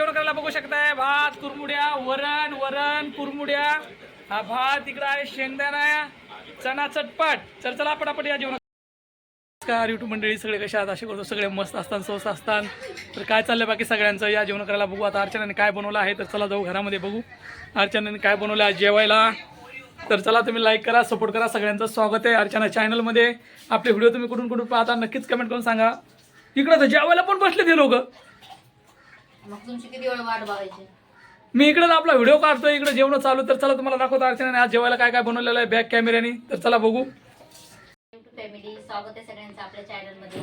जेवण करायला बघू शकताय. भात कुरमुड्या वरण वरण कुरमुड्या. हा भात इकडं आहे शेंगदाणा चणा चटपट. चल चला पटापट या जेवण नमस्कार युट्यूब मंडळी सगळे कशा आहात? असे करतो सगळे मस्त असतात स्वस्त असतात. तर काय चाललंय बाकी सगळ्यांचं? या जेवण करायला बघू. आता अर्चनाने काय बनवलं आहे तर चला जाऊ घरामध्ये बघू. अर्चनाने काय बनवलं आहे जेवायला? तर चला तुम्ही लाईक करा सपोर्ट करा. सगळ्यांचं स्वागत आहे अर्चना चॅनलमध्ये आपले व्हिडिओ तुम्ही कुठून कुठून पाहता नक्कीच कमेंट करून सांगा. इकडं तर जेवायला पण बसले ते लोक. मग तुमची किती वेळ वाट बघायची? मी इकडं आपला व्हिडिओ काढतोय इकडे जेवण चालू तर चला तुम्हाला दाखवतो अर्चनाने आज जेवायला काय काय बनवलेलं आहे बॅक कॅमेऱ्याने तर चला बघू. युट्यूब फॅमिली स्वागत आहे सगळ्यांचं आपल्या चॅनलमध्ये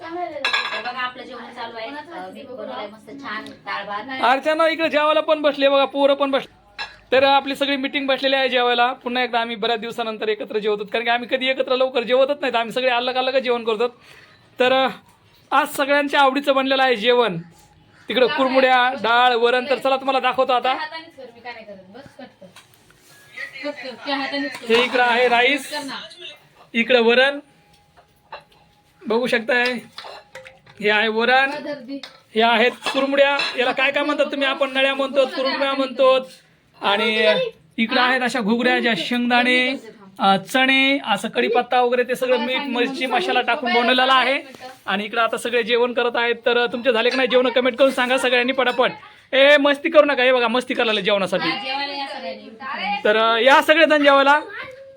तर बघा आपलं जेवण चालू आहे. अं, मी बनवलंय मस्त छान डाळ भात. अर्चना इकडे जेवायला पण बसले बघा पोरं पण बसले तर आपली सगळी मिटिंग बसलेली आहे जेवायला. पुन्हा एकदा आम्ही बऱ्याच दिवसानंतर एकत्र जेवतो कारण की आम्ही कधी एकत्र लवकर जेवतच नाहीत. आम्ही सगळे अलग अलगच जेवण करतो. तर अं, आज सगळ्यांच्या आवडीचं बनलेलं आहे जेवण. तिकडं कुरमुड्या डाळ वरण तर चला तुम्हाला दाखवतो आता. हे इकडं आहे राईस. इकडं वरण. बघू शकताय. हे आहे वरण. हे आहेत कुरमुड्या. याला काय काय म्हणतात तुम्ही? आपण नळ्या म्हणतो कुरमुड्या म्हणतो आणि इकडं आहेत अशा घुगऱ्या ज्या शेंगदाणे. चणे असं कढीपत्ता वगैरे ते सगळं मीठ मिरची मसाला टाकून बनवलेला आहे. आणि इकडं आता सगळे जेवण करत आहेत. तर तुमचे झाले की नाही जेवण? कमेंट करून सांगा सगळ्यांनी पटापट. ए मस्ती करू नका. हे बघा मस्ती करायला जेवणासाठी. सगळ्यांनी. तर या सगळेजण जेवायला.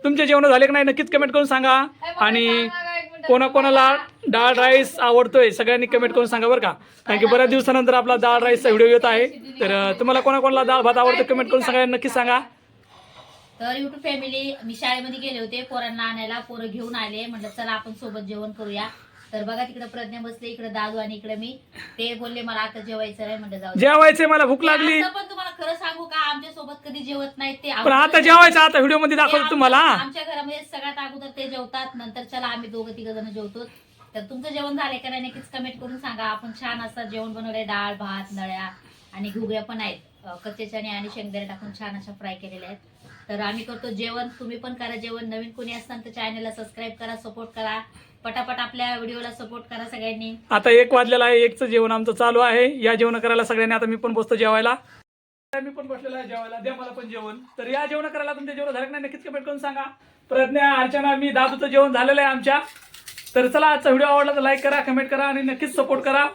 तुमचे जेवण झाले की नाही नक्कीच कमेंट करून सांगा. आणि कोणाकोणाला डाळ राईस आवडतोय सगळ्यांनी कमेंट करून सांगा बरं का. कारण की बऱ्याच दिवसानंतर आपला डाळ राईसचा व्हिडिओ येत आहे. तर तुम्हाला कोणाकोणाला डाळ भात आवडतं कमेंट करून सांगा नक्कीच सांगा. तर युट्यूब फॅमिली मी शाळेमध्ये गेले होते. पोरांना आणायला पोरं घेऊन आले. म्हटलं चला आपण सोबत जेवण करूया. तर बघा तिकडे प्रज्ञा बसले इकडे दादू आणि इकडे मी. ते बोलले मला आता जेवायचं आहे म्हटलं जाऊ दे. जेवायचे मला भूक लागली. असं पण तुम्हाला खरं सांगू का? आमच्यासोबत कधी जेवत नाहीत ते पण आता जेवायचं आता व्हिडिओमध्ये ते दाखवतो आमच्या- तुम्हाला. आमच्या घरामध्ये सगळ्यात अगोदर ते जेवतात. नंतर चला आम्ही दोघं तिघ जण जेवतो. तर तुमचं जेवण झालंय का नाही नक्कीच कमेंट करून सांगा. आपण छान असं जेवण बनवलंय डाळ भात नळ्या आणि घुगऱ्या पण आहेत. कच्चे चणे आणि शेंगदाणे टाकून छान अशा फ्राय केलेल्या आहेत. तर आम्ही करतो जेवण. तुम्ही पण करा जेवण. नवीन कोणी असताना तर चॅनलला सबस्क्राईब करा सपोर्ट करा. पटापट आपल्या व्हिडिओला सपोर्ट करा सगळ्यांनी. आता एक वाजलेला आहे. एकचं जेवण आमचं चालू आहे. या जेवण करायला सगळ्यांनी आता मी पण बसतो जेवायला. मी पण बसलेला आहे जेवायला. द्या मला पण जेवण. तर या जेवण करायला तुमच्या जेवण झालं नाही? नक्कीच कमेंट करून सांगा. प्रज्ञा अर्चना मी दादूचं जेवण झालेलं आहे आमच्या. तर चला आजचा व्हिडिओ आवडला तर लाईक करा कमेंट करा आणि नक्कीच सपोर्ट करा.